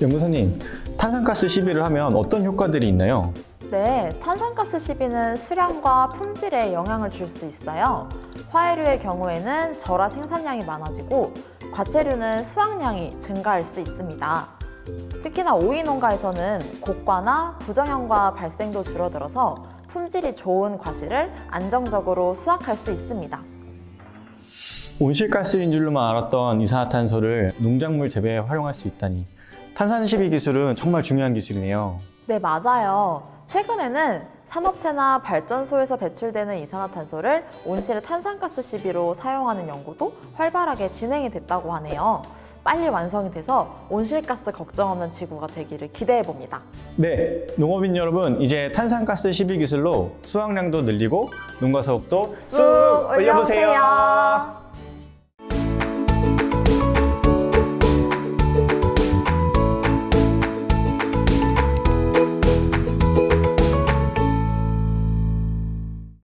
연구소님, 탄산가스 시비를 하면 어떤 효과들이 있나요? 네, 탄산가스 시비는 수량과 품질에 영향을 줄 수 있어요. 화해류의 경우에는 절화 생산량이 많아지고 과체류는 수확량이 증가할 수 있습니다. 특히나 오이 농가에서는 곡과나 부정형과 발생도 줄어들어서 품질이 좋은 과실을 안정적으로 수확할 수 있습니다. 온실가스인 줄로만 알았던 이산화탄소를 농작물 재배에 활용할 수 있다니. 탄산 시비 기술은 정말 중요한 기술이네요. 네, 맞아요. 최근에는 산업체나 발전소에서 배출되는 이산화탄소를 온실 탄산가스 시비로 사용하는 연구도 활발하게 진행이 됐다고 하네요. 빨리 완성이 돼서 온실가스 걱정 없는 지구가 되기를 기대해 봅니다. 네, 농업인 여러분, 이제 탄산가스 시비 기술로 수확량도 늘리고 농가 소득도 쑥 올려보세요.